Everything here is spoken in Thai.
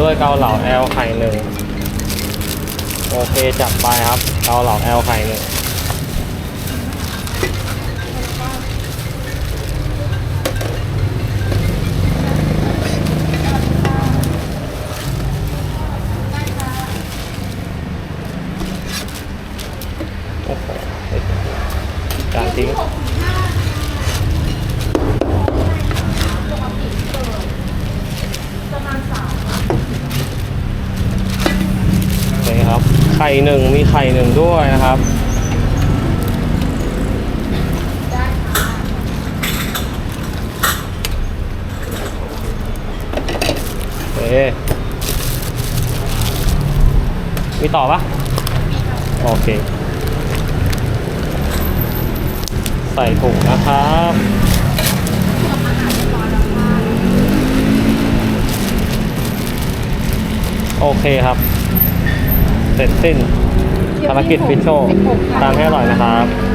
ด้วยเกาเหลาแอลไข่หนึ่งโอเคจัดไปครับเกาเหลาแอลไข่หนึ่งโอ้โหจานทิ้ง โอเคครับ ไข่หนึ่งมีไข่หนึ่งด้วยนะครับโอเคมีต่อปะโอเค ใส่ถุงนะครับโอเคครับ เสร็จสิ้นภารกิจฟิชโชตามให้อร่อยนะครับ